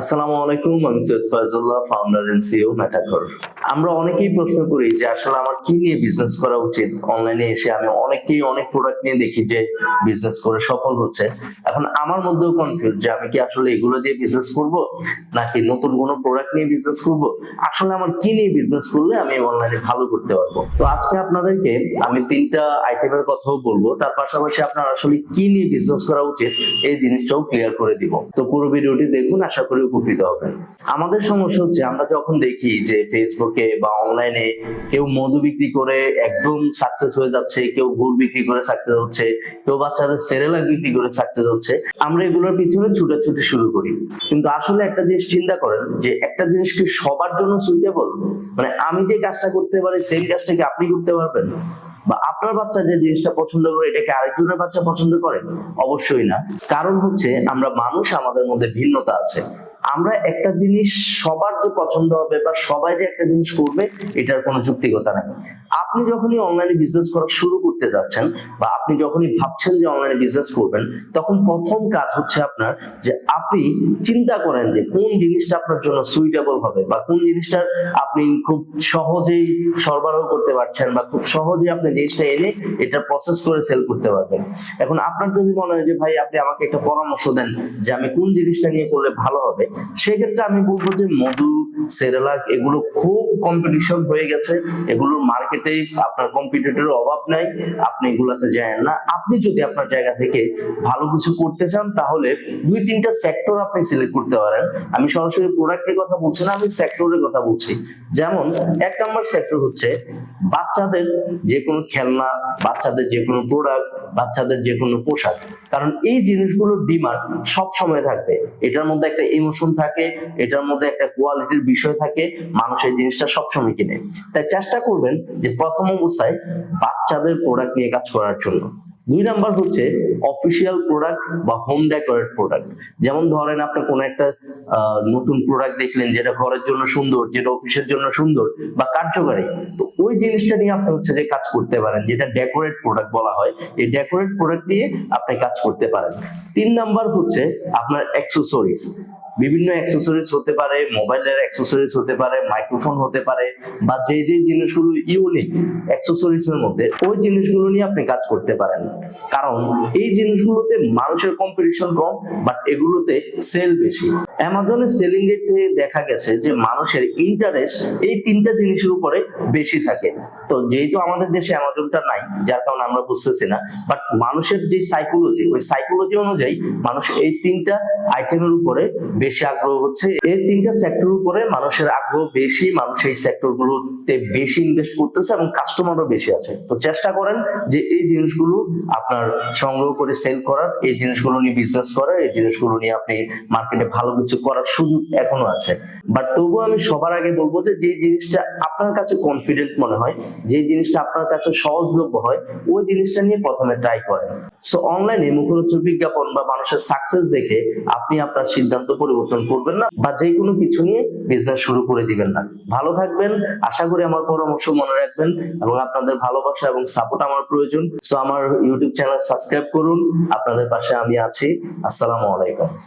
আসসালামু আলাইকুম, আমি সৈয়দ ফয়জুল্লাহ ফাউন্ডার সিও মেটাকর আমরা অনেকেই প্রশ্ন করি যে আসলে আমার কি নিয়ে বিজনেস করা উচিত? অনলাইনে এসে আমি অনেকেই অনেক প্রোডাক্ট নিয়ে দেখি যে বিজনেস করে সফল হচ্ছে। এখন আমার মধ্যেও কনফিউজ যে আমি কি আসলে এগুলো দিয়ে বিজনেস করব? নাকি নতুন কোনো প্রোডাক্ট নিয়ে বিজনেস করব? আসলে আমার কি নিয়ে বিজনেস করলে আমি অনলাইনে ভালো করতে পারব? তো আজকে আপনাদেরকে আমি তিনটা আইটেমের কথাও বলব। তার পাশাপাশি আপনার আসলে কি নিয়ে বিজনেস করা উচিত, এই জিনিসটাও ক্লিয়ার করে দিব। তো পুরো ভিডিওটি দেখুন, আশা করি উপকৃত হবেন আমাদের সমস্যা হচ্ছে, আমরা যখন দেখি যে ফেসবুকে বা অনলাইনে কেউ মধু বিক্রি করে একদম সাকসেস হয়ে যাচ্ছে, কেউ গুড় বিক্রি করে সাকসেস হচ্ছে, কেউ বাচ্চাদের সেরেলাক বিক্রি করে সাকসেস হচ্ছে, আমরা এগুলোর পিছনে ছুটাছুটি শুরু করি। কিন্তু আসলে একটা জিনিস চিন্তা করেন যে একটা জিনিস কি সবার জন্য সুইটেবল মানে আমি যে কাজটা করতে পারি, সেই কাজটা কি আপনি করতে পারবেন? বা আপনার বাচ্চা যে জিনিসটা পছন্দ করে এটাকে আরেকজনের বাচ্চা পছন্দ করে? অবশ্যই না। কারণ হচ্ছে, আমরা মানুষ, আমাদের মধ্যে ভিন্নতা আছে। আমরা একটা জিনিস সবার যে পছন্দ হবে বা সবাই যে একটা জিনিস করবে, এটার কোনো যুক্তিকতা নাই। আপনি যখনই অনলাইনে বিজনেস করা শুরু করতে যাচ্ছেন বা আপনি যখনই ভাবছেন যে অনলাইনে বিজনেস করবেন, তখন প্রথম কাজ হচ্ছে আপনার যে আপনি চিন্তা করেন যে কোন জিনিসটা আপনার জন্য সুইটেবল হবে বা কোন জিনিসটা আপনি খুব সহজেই সরবরাহ করতে পারছেন বা খুব সহজেই আপনি জিনিসটা এনে এটা প্রসেস করে সেল করতে পারবেন। এখন আপনার যদি মনে হয় যে, ভাই, আপনি আমাকে একটা পরামর্শ দেন যে আমি কোন জিনিসটা নিয়ে করলে ভালো হবে সেক্ষেত্রে আমি বলব যে মধু, সেরেলাক এগুলো খুব কম্পিটিশন হয়ে গেছে। এগুলোর মার্কেটে আপনার কম্পিটিটরের অভাব নাই, আপনি এগুলাতে যায় না। আপনি যদি আপনার জায়গা থেকে ভালো কিছু করতে চান, তাহলে দুই তিনটা সেক্টর আপনি সিলেক্ট করতে পারেন। আমি সরাসরি প্রোডাক্টের কথা বলছি না, আমি সেক্টরের কথা বলছি। যেমন এক নম্বর সেক্টর হচ্ছে বাচ্চাদের যে কোনো খেলনা, বাচ্চাদের যে কোনো প্রোডাক্ট বাচ্চাদের যে কোনো পোশাক। কারণ এই জিনিসগুলোর ডিমান্ড সব সময় থাকবে। এটার মধ্যে একটা ইমোশন থাকে, এটার মধ্যে একটা কোয়ালিটির বিষয় থাকে, মানুষ এই জিনিসটা সবসময় কিনে। তাই চেষ্টা করবেন যে প্রথম অবস্থায় বাচ্চাদের প্রোডাক্ট নিয়ে কাজ করার জন্য। দুই নাম্বার হচ্ছে অফিসিয়াল প্রোডাক্ট বা হোম ডেকোরেট প্রোডাক্ট যেমন ধরেন আপনি কোন একটা নতুন প্রোডাক্ট দেখলেন যেটা ঘরের জন্য সুন্দর, যেটা অফিসের জন্য সুন্দর বা কার্যকারী। তো ওই জিনিসটা নিয়ে আপনি হচ্ছে যে কাজ করতে পারেন, যেটা ডেকোরেট প্রোডাক্ট বলা হয়। এই ডেকোরেট প্রোডাক্ট নিয়ে আপনি কাজ করতে পারেন। তিন নাম্বার হচ্ছে আপনার অ্যাক্সেসরিজ বিভিন্ন অ্যাক্সেসরিজ হতে পারে মোবাইলের অ্যাক্সেসরিজ হতে পারে মাইক্রোফোন হতে পারে, বা যে যে জিনিসগুলো ইউনিক অ্যাক্সেসরিজ এর মধ্যে, ওই জিনিসগুলো নিয়ে আপনি কাজ করতে পারেন। কারণ এই জিনিসগুলোতে মানুষের কম্পিটিশন কম বাট এগুলোতে সেল বেশি। অ্যামাজনের সেলিং রেট থেকে দেখা গেছে যে মানুষের ইন্টারেস্ট এই তিনটা জিনিসের উপরে বেশি থাকে। তো যেহেতু আমাদের দেশে অ্যামাজনটা নাই, যার কারণে আমরা বুঝতেছি না বাট মানুষের যে সাইকোলজি ওই সাইকোলজি অনুযায়ী মানুষ এই তিনটা আইটেমের উপরে বেশি আগ্রহ হচ্ছে। এই তিনটা সেক্টর উপরে মানুষের আগ্রহ বেশি, মানুষ এই সেক্টর গুলোতে বেশি ইনভেস্ট করতেছে এবং কাস্টমারও বেশি আছে। তো চেষ্টা করেন যে এই জিনিসগুলো আপনার সংগ্রহ করে সেল করার, এই জিনিসগুলো নিয়ে বিজনেস করার, এই জিনিসগুলো নিয়ে আপনি মার্কেটে ভালো কিছু করার সুযোগ এখনও আছে। বাট তবুও আমি সবার আগে বলব যে যে জিনিসটা আপনার কাছে কনফিডেন্ট মনে হয়, যে জিনিসটা আপনার কাছে সহজলভ্য হয়, ওই জিনিসটা নিয়ে প্রথমে ট্রাই করেন। সো অনলাইনে মুখরোচক বিজ্ঞাপন বা মানুষের সাকসেস দেখে আপনি আপনার সিদ্ধান্ত পরিবর্তন করবেন না বা যে কোনো কিছু নিয়ে বিজনেস শুরু করে দিবেন না। ভালো থাকবেন, আশা করি আমার পরামর্শ মনে রাখবেন এবং আপনাদের ভালোবাসা এবং সাপোর্ট আমার প্রয়োজন। সো আমার ইউটিউব চ্যানেল সাবস্ক্রাইব করুন, আপনাদের পাশে আমি আছি। আসসালামু আলাইকুম।